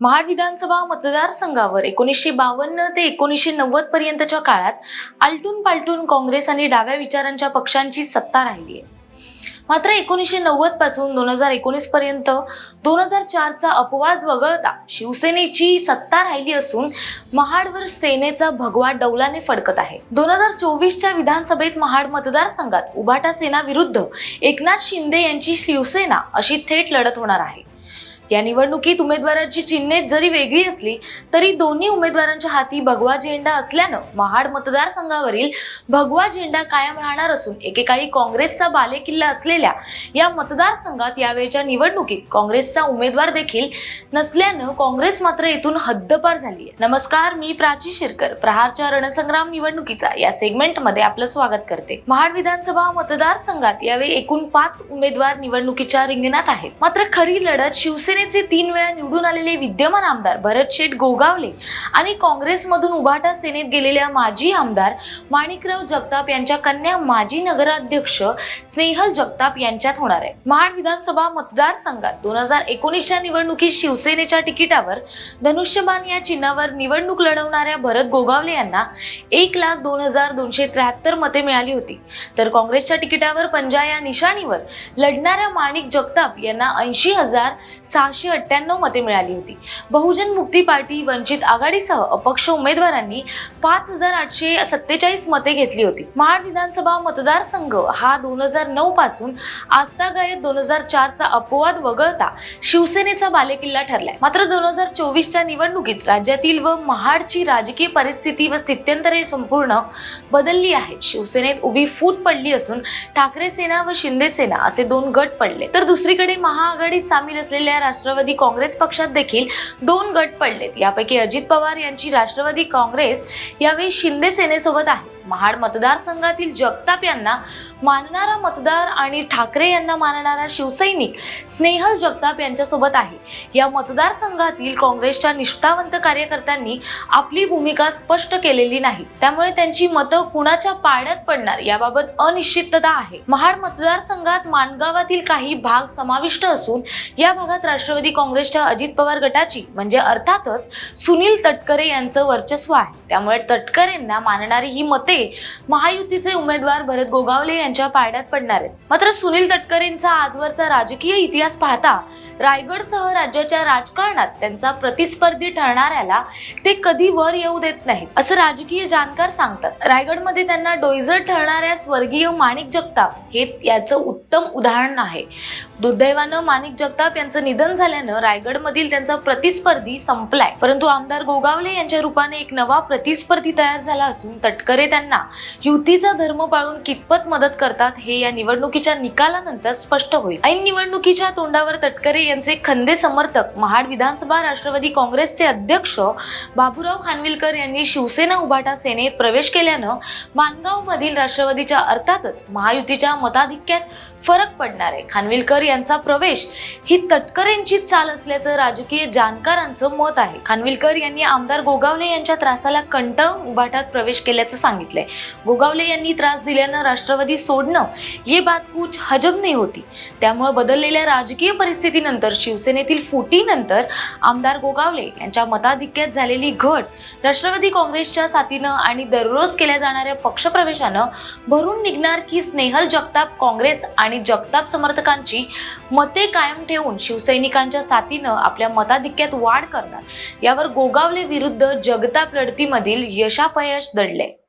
महाड विधानसभा मतदारसंघावर एकोणीसशे बावन्न ते एकोणीसशे नव्वद पर्यंतच्या काळात आलटून पालटून काँग्रेस आणि डाव्या विचारांच्या पक्षांची सत्ता राहिली आहे. मात्र एकोणीसशे नव्वदपासून दोन हजार एकोणीस पर्यंत दोन हजार चारचा अपवाद वगळता शिवसेनेची सत्ता राहिली असून महाडवर सेनेचा भगवा डौलाने फडकत आहे. दोन हजार चोवीसच्या विधानसभेत महाड मतदारसंघात उभाटा सेना विरुद्ध एकनाथ शिंदे यांची शिवसेना अशी थेट लढत होणार आहे. या निवडणुकीत उमेदवारांची चिन्हे जरी वेगळी असली तरी दोन्ही उमेदवारांच्या हाती भगवा झेंडा असल्यानं महाड मतदारसंघावरील भगवा झेंडा कायम राहणार असून एकेकाळी काँग्रेसचा बालेकिल्ला असलेल्या या मतदारसंघात यावेळच्या निवडणुकीत काँग्रेसचा उमेदवार देखील नसल्यानं काँग्रेस मात्र येथून हद्दपार झाली आहे नमस्कार मी प्राची शिरकर. प्रहारच्या रणसंग्राम निवडणुकीचा या सेगमेंटमध्ये आपलं स्वागत करते. महाड विधानसभा मतदारसंघात यावेळी एकूण पाच उमेदवार निवडणुकीच्या रिंगणात आहेत. मात्र खरी लढत शिवसेनेचे तीन वेळा निवडून आलेले विद्यमान आमदार भरत शेठ गोगावले आणि काँग्रेसमधून उभाटा सेनेत गेलेल्या माजी आमदार माणिकराव जगताप यांच्या कन्या माजी नगराध्यक्ष स्नेहल जगताप यांच्यात होणार आहे. महाड विधानसभा मतदारसंघात दोन हजार एकोणीसच्या निवडणुकीत शिवसेनेच्या तिकिटावर धनुष्यबाण या चिन्हावर निवडणूक लढवणाऱ्या भरत गोगावले यांना एक लाख दोन हजार दोनशे त्र्याहत्तर मते मिळाली होती. तर काँग्रेसच्या तिकिटावर पंजा या निशाणीवर लढणाऱ्या माणिक जगताप यांना ऐंशी हजार सहाशे अठ्ठ्याण्णव मते मिळाली होती. बहुजन मुक्ती पार्टी वंचित आघाडीसह अपक्ष उमेदवारांनी पाच हजार आठशे सत्तेचाळीस मते घेतली होती. महाड विधानसभा मतदारसंघ हा दोन हजार नऊ पासून आस्थागायत दोन हजार चारचा अपवाद वगळता शिवसेनेचा बालेकिल्ला ठरलाय. मात्र दोन हजार चोवीसच्या निवडणुकीत राज्यातील व महाडची राजकीय परिस्थिती व स्थित्यंतरे संपूर्ण बदलली आहेत. शिवसेनेत उभी फूट पडली असून ठाकरे सेना व शिंदे सेना असे दोन गट पडले. तर दुसरीकडे महाआघाडीत सामील असलेल्या राष्ट्रवादी काँग्रेस पक्षात देखील दोन गट पडलेत. यापैकी अजित पवार यांची राष्ट्रवादी काँग्रेस यावेळी शिंदे सेनेसोबत आहे. महाड मतदारसंघातील जगताप यांना मानणारा मतदार आणि ठाकरे यांना मानणारा शिवसैनिक स्नेहल जगताप यांच्यासोबत आहे. या मतदारसंघातील काँग्रेसच्या निष्ठावंत कार्यकर्त्यांनी आपली भूमिका स्पष्ट केलेली नाही. त्यामुळे त्यांची मतं कुणाच्या पाड्यात पडणार याबाबत अनिश्चितता आहे. महाड मतदारसंघात मानगावातील काही भाग समाविष्ट असून या भागात राष्ट्रवादी काँग्रेसच्या अजित पवार गटाची म्हणजे अर्थातच सुनील तटकरे यांचं वर्चस्व आहे. त्यामुळे तटकरेंना मानणारी ही मते महायुतीचे उमेदवार भरत गोगावले यांच्या पारड्यात पडणार आहेत. मात्र सुनील तटकरेंचा आजवरचा राजकीय इतिहास पाहता रायगडसह राज्याच्या राजकारणात त्यांचा प्रतिस्पर्धी ठरणाऱ्याला ते कधी वर येऊ देत नाहीत असं राजकीय जाणकार सांगतात. रायगडमध्ये त्यांना डोईजर ठरणाऱ्या स्वर्गीय माणिक जगताप हे याचं उत्तम उदाहरण आहे. दुर्दैवानं माणिक जगताप यांचं निधन झाल्यानं रायगडमधील त्यांचा प्रतिस्पर्धी संपलाय. परंतु आमदार गोगावले यांच्या रूपाने एक नवा प्रतिस्पर्धी तयार झाला असून तटकरे त्यांना युतीचा धर्म पाळून कितपत मदत करतात हे या निवडणुकीच्या निकालानंतर स्पष्ट होईल. ऐन निवडणुकीच्या तोंडावर तटकरे यांचे खंदे समर्थक महाड विधानसभा राष्ट्रवादी काँग्रेसचे अध्यक्ष बाबूराव खानविलकर यांनी शिवसेना उभाटा सेनेत प्रवेश केल्यानं मानगाव मधील राष्ट्रवादीच्या अर्थातच महायुतीच्या मताधिक्यात फरक पडणार आहे. खानविलकर यांचा प्रवेश ही तटकरेंची चाल असल्याचं राजकीय जाणकारांचं मत आहे. खानविलकर यांनी आमदार गोगावले यांच्या त्रासाला कंटाळून उभाटात प्रवेश केल्याचं सांगितलं. सांगितलंय. गोगावले यांनी त्रास दिल्यानं राष्ट्रवादी सोडणं ये बात कुछ हजम नाही होती. त्यामुळे बदललेल्या राजकीय परिस्थितीनंतर शिवसेनेतील फुटीनंतर आमदार गोगावले यांच्या मताधिक्यात झालेली घट राष्ट्रवादी काँग्रेसच्या साथीनं आणि दररोज केल्या जाणाऱ्या पक्षप्रवेशानं भरून निघणार की स्नेहल जगताप काँग्रेस आणि जगताप समर्थकांची मते कायम ठेवून शिवसैनिकांच्या साथीनं आपल्या मताधिक्यात वाढ करणार यावर गोगावले विरुद्ध जगताप लढतीमधील यशापयश दडले